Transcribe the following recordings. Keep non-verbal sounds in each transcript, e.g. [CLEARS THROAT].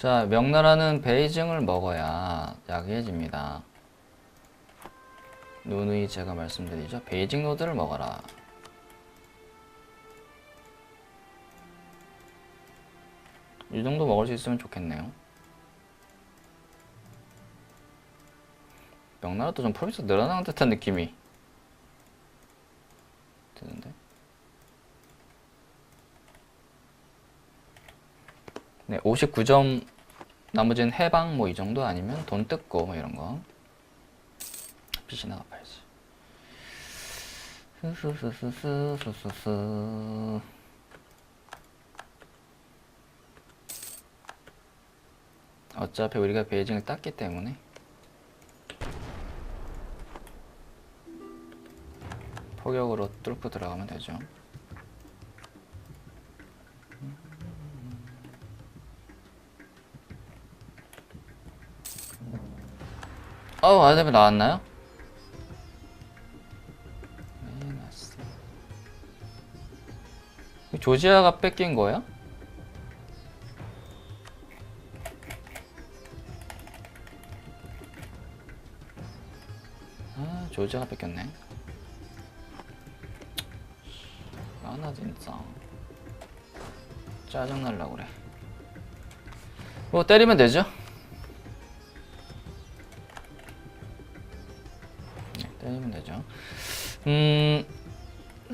자, 명나라는 베이징을 먹어야 약해집니다. 누누이 제가 말씀드리죠. 베이징 로드를 먹어라. 이 정도 먹을 수 있으면 좋겠네요. 명나라도 좀 프로비스 늘어나는 듯한 느낌이 드는데. 네, 59점 나머지는 해방 뭐 이 정도 아니면 돈 뜯고 뭐 이런 거. 빛이 나가봐야지. 스스스스스스스. 어차피 우리가 베이징을 땄기 때문에 포격으로 뚫고 들어가면 되죠. 어, 아드비 나왔나요? 조지아가 뺏긴 거야? 아, 조지아가 뺏겼네. 아, 나 진짜. 짜증날라 그래. 뭐, 때리면 되죠? 네, 때리면 되죠. 음,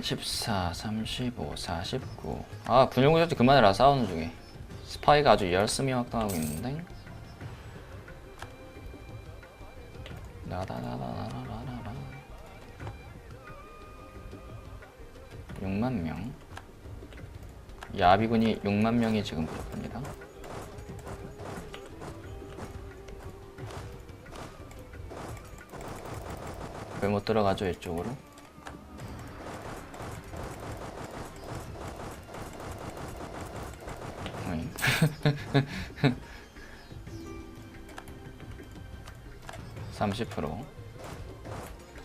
14, 35, 49. 아, 군용구조지 그만해라, 싸우는 중에. 스파이가 아주 열심히 확장하고 있는데. 나다다다다다다다. 6만 명. 야비군이 6만 명이 지금 부족합니다. 왜 못 들어가죠 이쪽으로? 어이. [LAUGHS] 삼십 프로.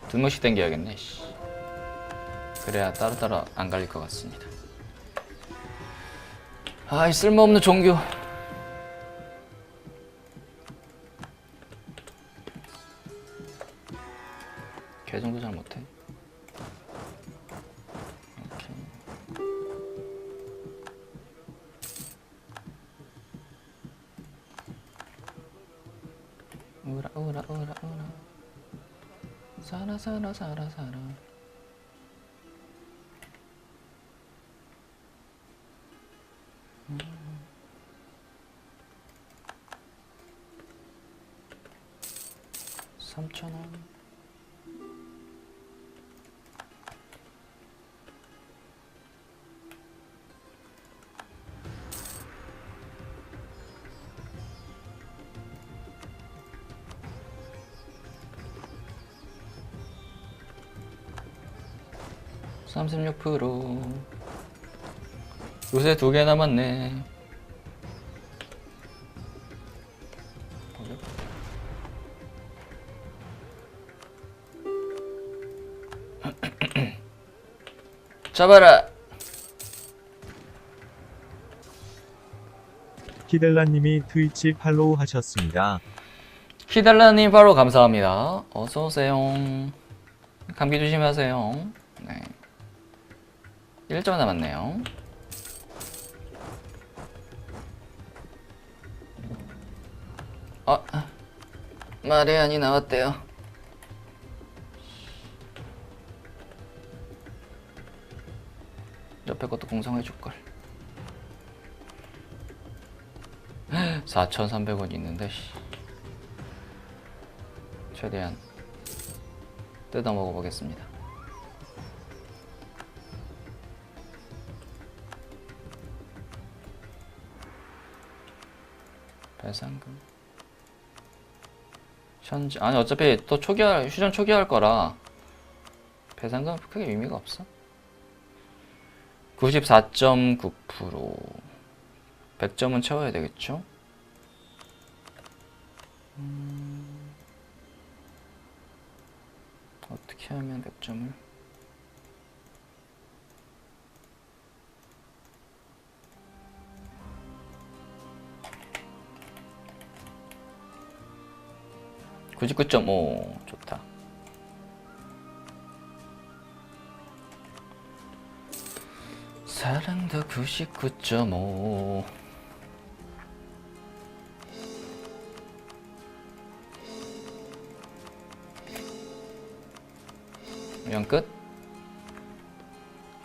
두 명씩 당겨야겠네. 씨. 그래야 따로따로 안 갈릴 것 같습니다. 아이 쓸모없는 종교. 잘 못해. 오케이. 우라 우라 우라 우라 살아 살아 살아 살아 36% 요새 두 개 남았네 [CLEARS THROAT] 잡아라 키델라님이 트위치 팔로우 하셨습니다. 키델라님 바로 감사합니다. 어서오세요. 감기 조심하세요. 네. 1점 남았네요. 아, 마리안이 나왔대요. 옆에 것도 공성해 줄걸. 4,300원 있는데, 씨. 최대한 뜯어 먹어보겠습니다. 배상금 현지 아니 어차피 또 초기화 휴전 초기화할 거라 배상금 크게 의미가 없어. 94.9% 100점은 채워야 되겠죠? 어떻게 하면 100점을 99.5 좋다. 사랑도 99.5 이건 끝?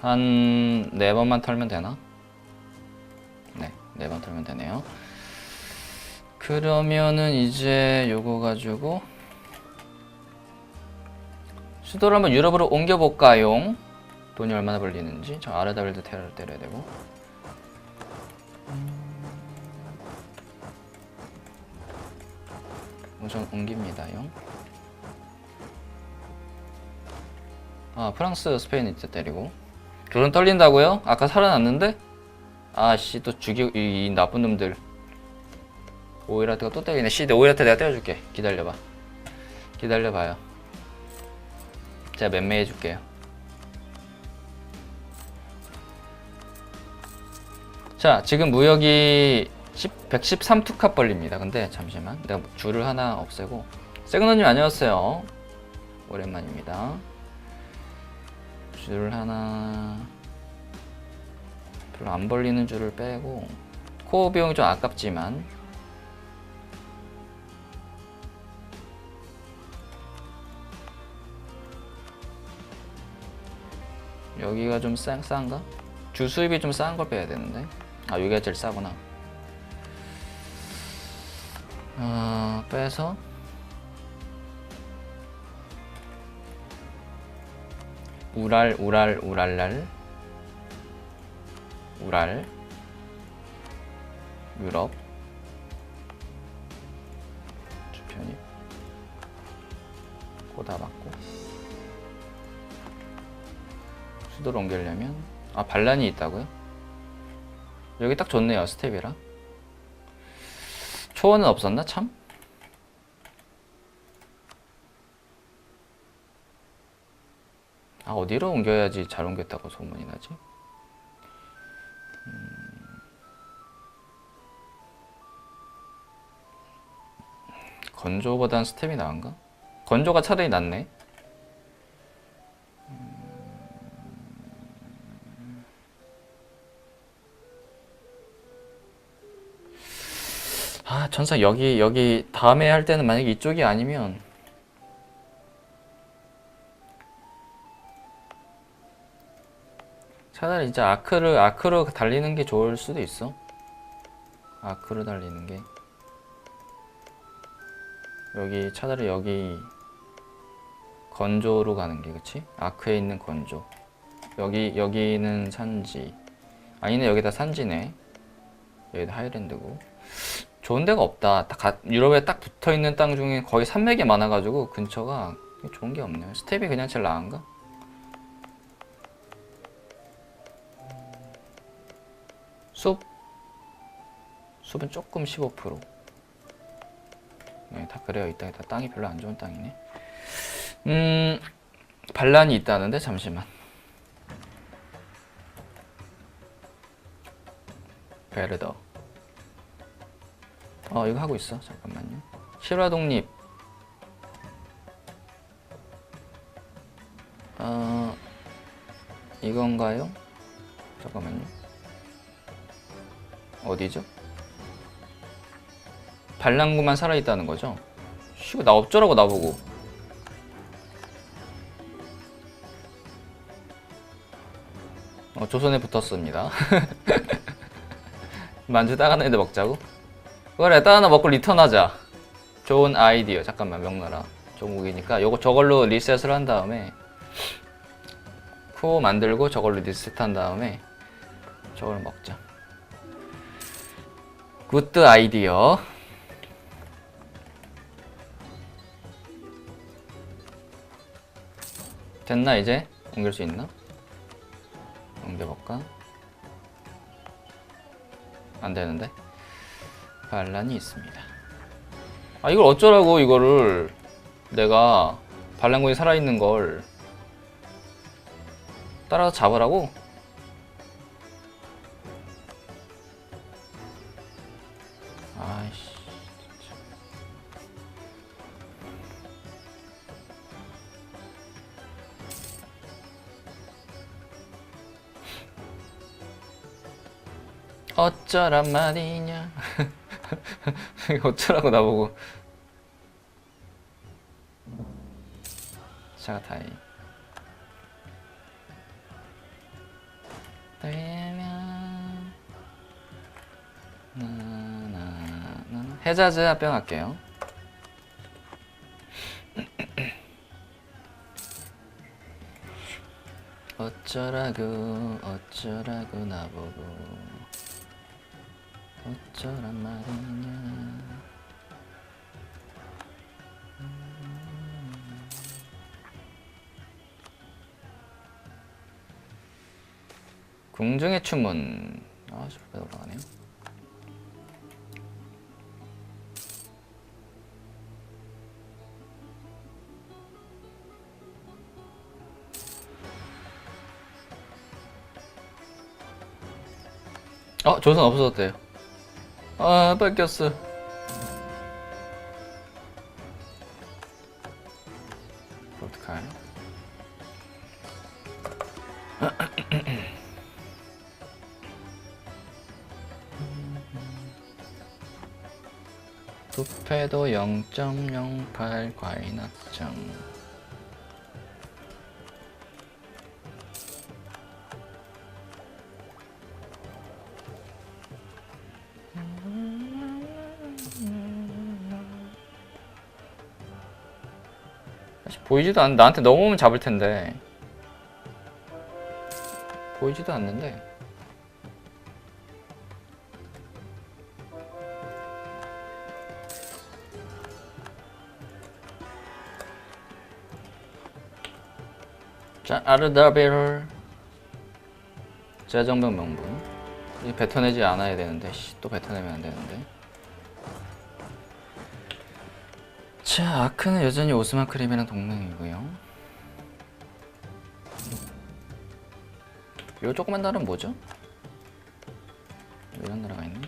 한네 번만 털면 되나? 네, 네번 털면 되네요. 그러면은 이제 요거 가지고 수도를 한번 유럽으로 옮겨볼까요? 돈이 얼마나 벌리는지 저 아르다빌드 테러를 때려야 되고 우선 옮깁니다요. 아 프랑스 스페인 이제 때리고 둘은 떨린다고요? 아까 살아났는데? 아씨 또 죽이 이, 이 나쁜 놈들 오이라트가 또 때리네. 씨 오이라트 내가 때려줄게. 기다려봐. 기다려봐요. 제가 맴매해줄게요. 자 지금 무역이 10, 113투캅 벌립니다. 근데 잠시만. 내가 줄을 하나 없애고. 세그너님 안녕하세요. 오랜만입니다. 줄 하나. 별로 안 벌리는 줄을 빼고. 코어 비용이 좀 아깝지만 여기가 좀 싼, 싼가? 주 수입이 좀 싼 걸 빼야 되는데. 아 여기가 제일 싸구나. 아 빼서. 우랄 우랄 우랄랄. 우랄. 유럽. 주편입 꼬다 맞 로 옮기려면 아 반란이 있다고요? 여기 딱 좋네요 스텝이라 초원은 없었나 참? 아 어디로 옮겨야지 잘 옮겼다고 소문이 나지? 음. 건조보단 스텝이 나은가? 건조가 차라리 낫네. 아 전사 여기 여기 다음에 할 때는 만약에 이쪽이 아니면 차라리 이제 아크를 아크로 달리는 게 좋을 수도 있어. 아크로 달리는 게 여기 차라리 여기 건조로 가는 게 그치? 아크에 있는 건조. 여기 여기는 산지. 아니네 여기다 산지네. 여기다 하이랜드고. 좋은 데가 없다. 유럽에 딱 붙어 있는 땅 중에 거의 산맥이 많아가지고 근처가 좋은 게 없네요. 스텝이 그냥 제일 나은가? 숲 숲은 조금 15% 네, 다 그래요 이따 다 땅이 별로 안 좋은 땅이네 음 반란이 있다는데 잠시만 베르더 어 이거 하고 있어 잠깐만요 실화 독립 어 이건가요? 잠깐만요 어디죠? 반란구만 살아있다는 거죠? 쉬고 나 어쩌라고 나보고 어, 조선에 붙었습니다 [LAUGHS] 만주 따가는데 먹자고? 그래 따가나 먹고 리턴하자 좋은 아이디어 잠깐만 명나라 종국이니까 요거 저걸로 리셋을 한 다음에 쿠어 만들고 저걸로 리셋한 다음에 저걸 먹자 굿드 아이디어. 됐나 이제? 옮길 수 있나? 옮겨볼까? 안 되는데? 반란이 있습니다. 아 이걸 어쩌라고 이거를 내가 반란군이 살아있는 걸 따라서 잡으라고? 아이씨 어쩌란 말이냐 [LAUGHS] 어쩌라고 나보고. 샤가타이 되면 해자즈 합병할게요 어쩌라고 어쩌라고 나보고 어쩌란 말이냐. 궁중의 춤은 아 저렇게 올라가네요. 어 조선 없어졌대요 아 뺏겼어. 어떡해 부패도 0.08 과잉학점 보이지도 않 나한테 넘어오면 잡을 텐데. 보이지도 않는데. 자 아르다베르 재정병 명분. 이 뱉어내지 않아야 되는데 씨, 또 뱉어내면 안 되는데 자 아크는 여전히 오스만 크림이랑 동맹이고요 요 조그만 나라는 뭐죠? 이런 나라가 있네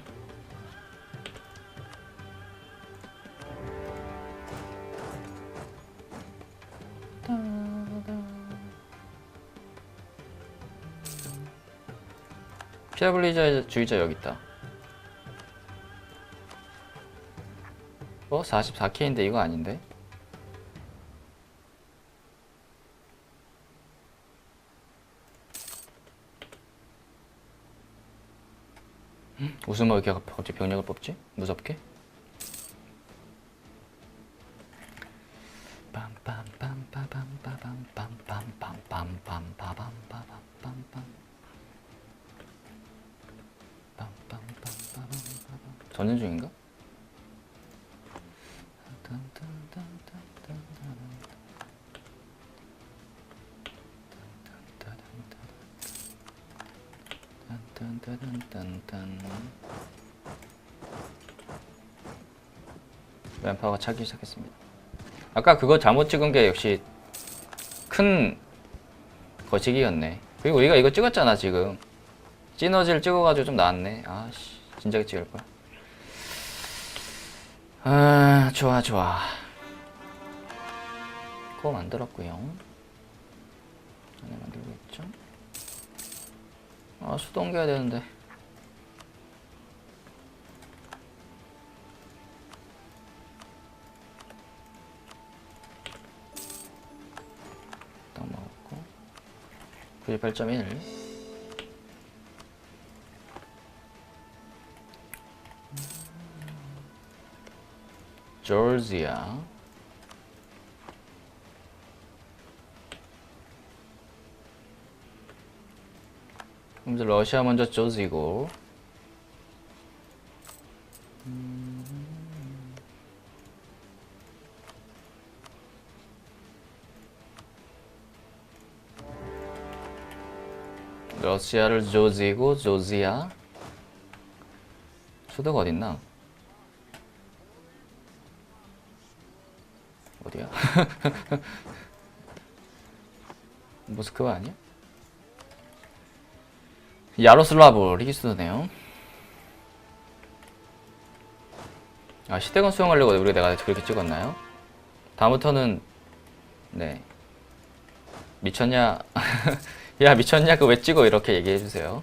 피아블리주의자 여기 있다. 44K인데 이거 아닌데? 무슨 뭐 이렇게 갑자기 병력을 뽑지? 무섭게? 램파가 차기 시작했습니다. 아까 그거 잘못 찍은 게 역시 큰 거시기였네. 그리고 우리가 이거 찍었잖아 지금. 시너지를 찍어가지고 좀 나았네. 아씨 진작에 찍을 걸. 아 좋아 좋아. 그거 만들었고요. 안에 만들고 있죠. 아 수동 개야 되는데. 비율 8.1 조지아. 먼저 러시아 먼저 조지고. 러시아를 조지고 조지아 수도가 어딨나? 어디야? [LAUGHS] 모스크바 아니야? 야로슬라브 리기스도네요. 아 시대건 수용하려고 우리 내가 그렇게 찍었나요? 다음부터는 네 미쳤냐? [LAUGHS] 야 미쳤냐? 그 왜 찍어 이렇게 얘기해 주세요.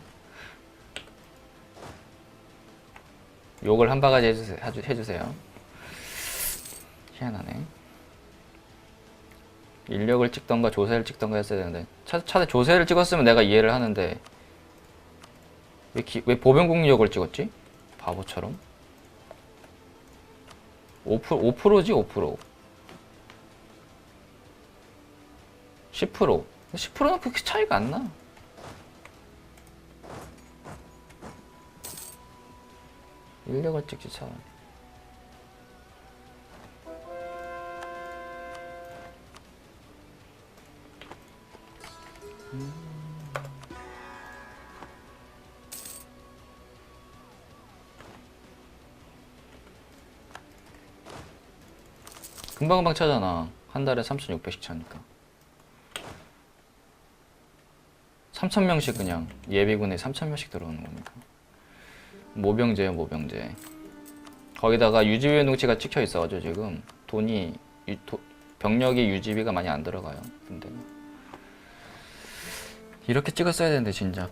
욕을 한 바가지 해주세요. 해주- 해주세요. 희한하네. 인력을 찍던가 조세를 찍던가 했어야 되는데 차, 차라리 조세를 찍었으면 내가 이해를 하는데 왜, 기, 왜 보병국력을 찍었지? 바보처럼 5%, 5%지 5% 10% 10%는 그렇게 차이가 안 나. 인력을 찍지 차라리. 금방금방 차잖아. 한 달에 3,600씩 차니까. 3,000명씩 그냥 예비군에 3,000명씩 들어오는 겁니다. 모병제요, 모병제. 거기다가 유지비 운동치가 찍혀 있어가지고 지금 돈이 유- 도- 병력의 유지비가 많이 안 들어가요. 근데 이렇게 찍었어야 되는데 진작.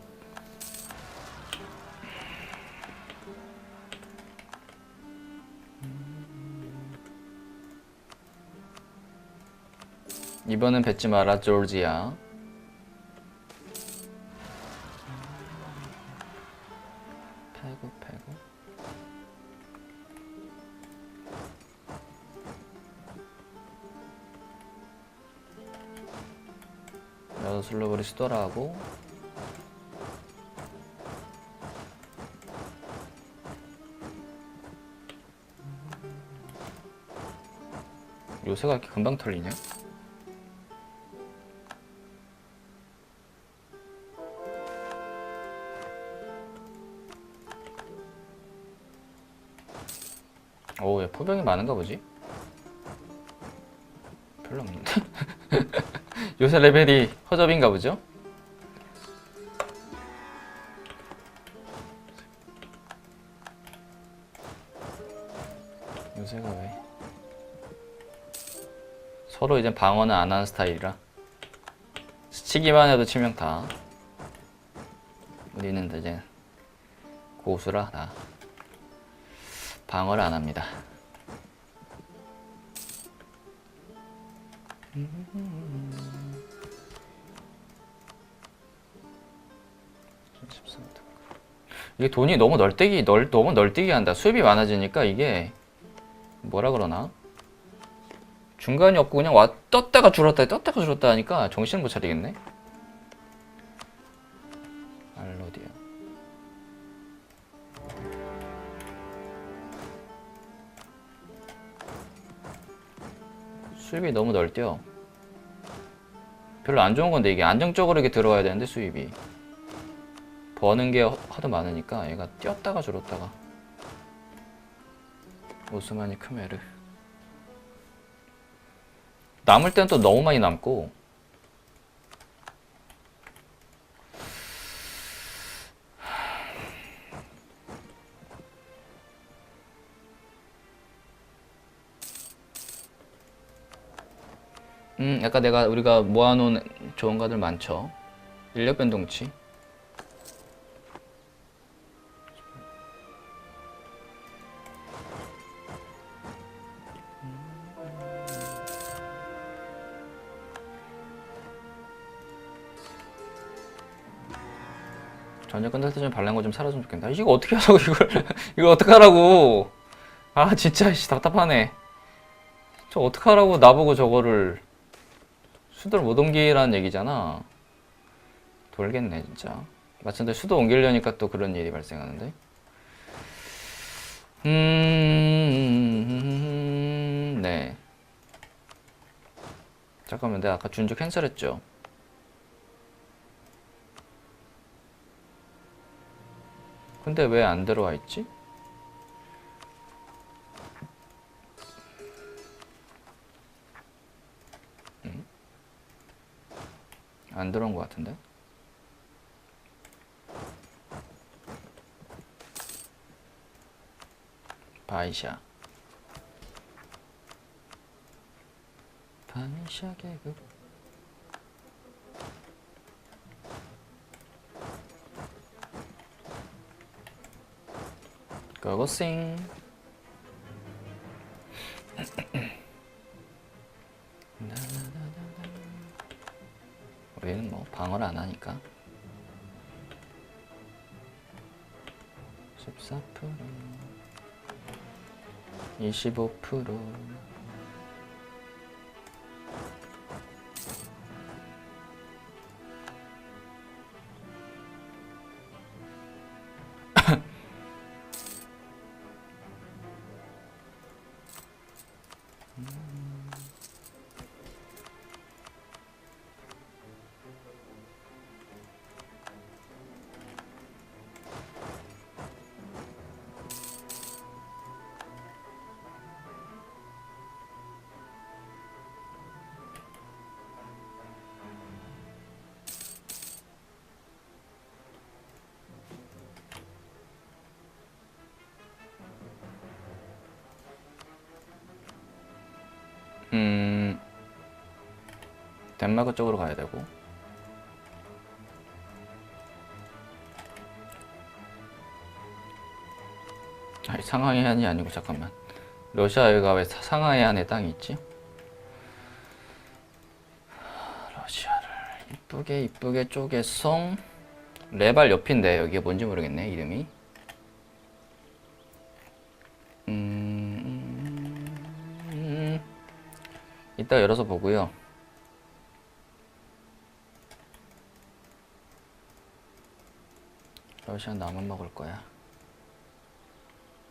이번은 뱉지 마라 조지아. 패고 패고. 여섯 슬로버리 수도라고. 요새가 이렇게 금방 털리냐? 포병이 많은가 보지? 별로 없는데? [LAUGHS] 요새 레벨이 허접인가 보죠? 요새가 왜? 서로 이제 방어는 안 하는 스타일이라 스치기만 해도 치명타 우리는 이제 고수라 다 방어를 안 합니다. 이게 돈이 너무 널뛰기 널 너무 널뛰기 한다. 수입이 많아지니까 이게 뭐라 그러나 중간이 없고 그냥 와 떴다가 줄었다 떴다가 줄었다 하니까 정신을 못 차리겠네. 수입이 너무 널뛰어. 별로 안 좋은 건데 이게 안정적으로 이게 들어와야 되는데 수입이. 버는 게 하도 많으니까 얘가 뛰었다가 줄었다가. 오스마니 크메르. 남을 때는 또 너무 많이 남고 약간 내가 우리가 모아놓은 좋은 가들 많죠. 인력 변동치. 전혀 끝날 때좀 발란 거좀 사라졌으면 좋겠다. 이거 어떻게 하라고 이걸 [LAUGHS] 이거 어떻게 하라고? 아 진짜 씨 답답하네. 저 어떻게 하라고 나보고 저거를 수도를 못 옮기라는 얘기잖아. 돌겠네 진짜. 마찬가지로 수도 옮기려니까 또 그런 일이 발생하는데. 음, 네. 잠깐만, 내가 아까 준주 캔슬했죠. 근데 왜 안 들어와 있지? 안 들어온 것 같은데? 바이샤. 바이샤 계급. 고 버거싱 14% 25% 음 덴마크 쪽으로 가야 되고. 아니 상하이안이 아니고 잠깐만. 러시아가 왜 사- 상하이안에 땅이 있지? 러시아를 이쁘게 이쁘게 쪼개서 레발 옆인데 여기가 뭔지 모르겠네 이름이 이따 열어서 보고요. 러시아 나만 먹을 거야.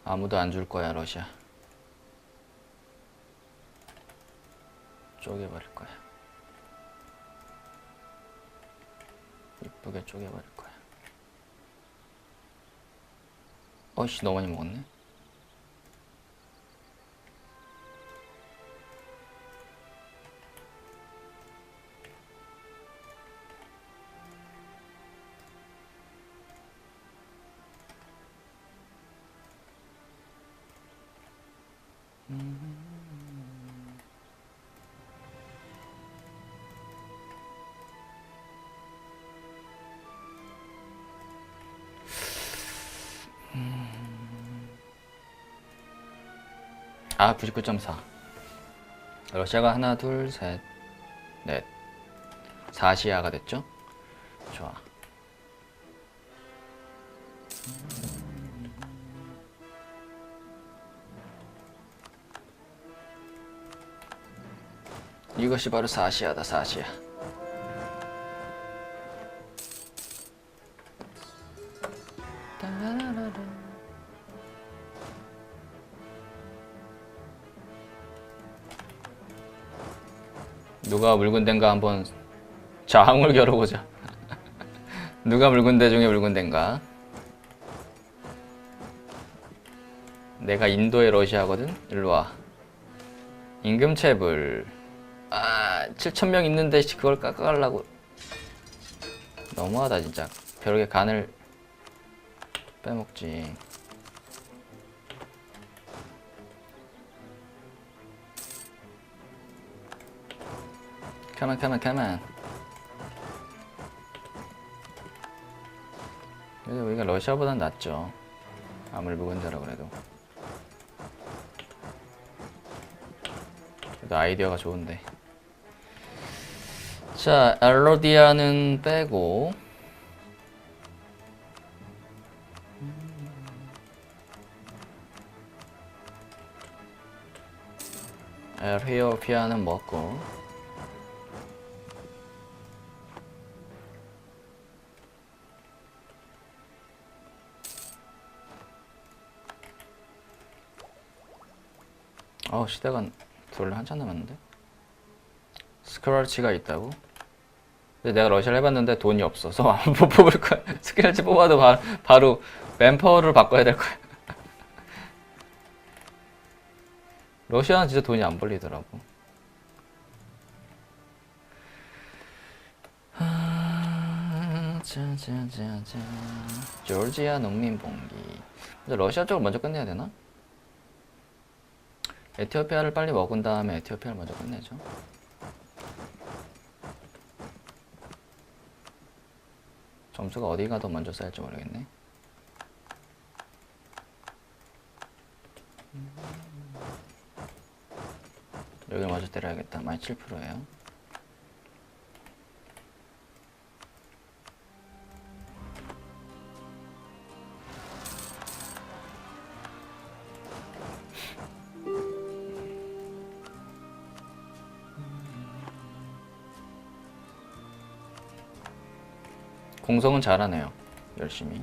아무도 안 줄 거야, 러시아. 쪼개버릴 거야. 이쁘게 쪼개버릴 거야. 어이씨, 너무 많이 먹었네. 아, 99.4. 러시아가 하나, 둘, 셋, 넷. 4시아가 됐죠? 좋아. 이것이 바로 4시아다, 4시아. 누가 데인가 한번 장을 [LAUGHS] 겨뤄보자. 누가 데 중에 데인가? 내가 인도의 러시아거든? 일로 와. 임금 체불. 아, 7천명 있는데 씨, 그걸 깎아가려고. 너무하다, 진짜. 벼룩의 간을 빼먹지. Come on, come on, come on. 그래도 우리가 러시아보단 낫죠. 아무리 묵은데라 그래도. 그래도 아이디어가 좋은데. 자, 엘로디아는 빼고. 에르히오피아는 먹고. 어 시대가 둘 한참 남았는데 스크럴치가 있다고? 근데 내가 러시아를 해봤는데 돈이 없어서 [LAUGHS] 안못 뽑을 거야 스크럴치 뽑아도 바, 바로 맨파워를 바꿔야 될 거야 [LAUGHS] 러시아는 진짜 돈이 안 벌리더라고 아, 짜자자자. 조르지아 농민봉기 근데 러시아 쪽을 먼저 끝내야 되나? 에티오피아를 빨리 먹은 다음에 에티오피아를 먼저 끝내죠. 점수가 어디가 더 먼저 쌓일지 모르겠네. 여기를 마저 때려야겠다. 마이너스 7%예요. 공성은 잘하네요. 열심히.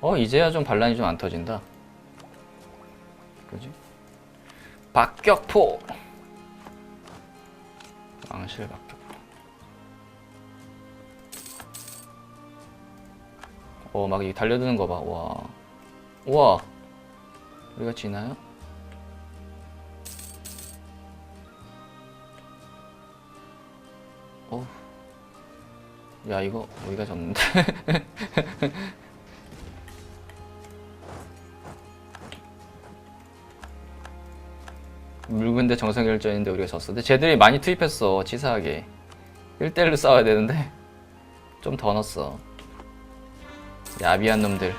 어 이제야 좀 반란이 좀 안 터진다. 그지? 박격포. 왕실 박격포. 어막 이 달려드는 거 봐. 와. 우와. 우리가 지나요? 어. 야 이거 [LAUGHS] 우리가 졌는데. 묽은데 정성결전인데 우리가 졌어. 근데 쟤들이 많이 투입했어. 치사하게. 1대1로 싸워야 되는데 좀 더 넣었어. 야비한 놈들.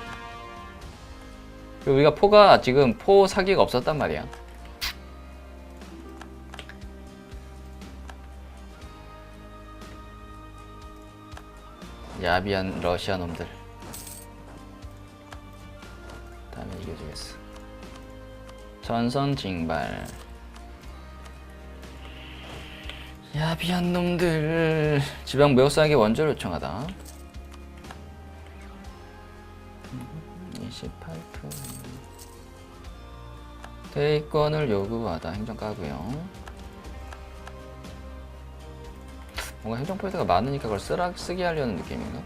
우리가 포가 지금 포 사기가 없었단 말이야. 야비한 러시아 놈들. 다음에 이겨주겠어. 전선 징발. 야비한 놈들. 지방 매우 싸게 원조를 요청하다. 28%. 대권을 요구하다. 행정 까고요. 뭔가 행정 포인트가 많으니까 그걸 쓰라, 쓰게 하려는 느낌인가?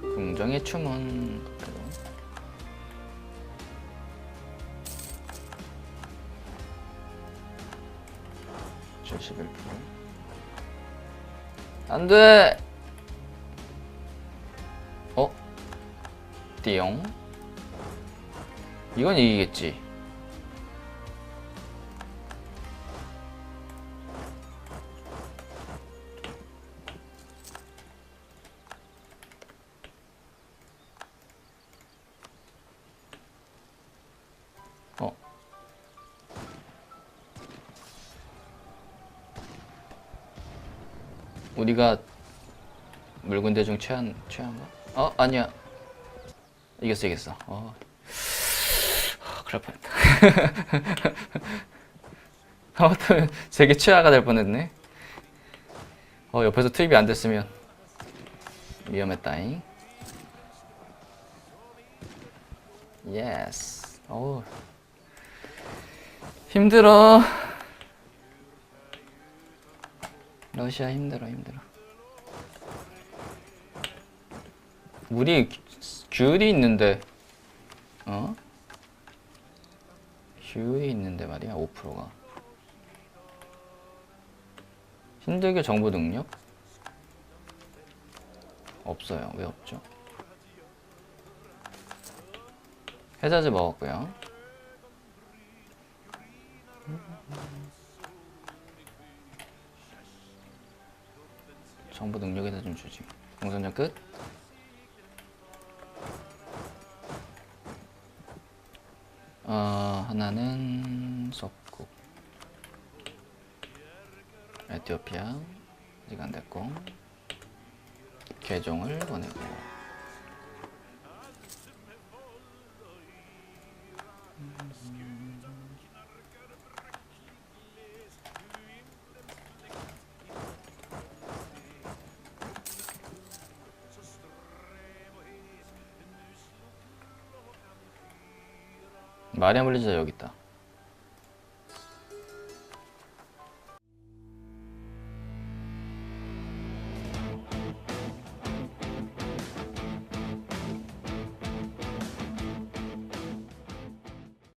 긍정의 춤은 그래도. (71%) 안돼! 어? 띠용? 이건 이기겠지 묽은 대중 최한 최한가? 어 아니야 이겼어 이겼어. 어. 날 뻔했다. [LAUGHS] 아무튼 세계 최하가 될 뻔했네. 어 옆에서 투입이 안 됐으면 위험했다잉. 예스. 오. 힘들어. 러시아 힘들어 힘들어. 우리 귤이 있는데 어? 귤이 있는데 말이야 5%가 힘들게 정보 능력? 없어요 왜 없죠? 해자제 먹었고요 정보 능력에다 좀 주지 공선장 끝 어, 하나는 석국. 에티오피아. 아직 안 됐고. 개종을 보내고 마리아 물리자 여기 있다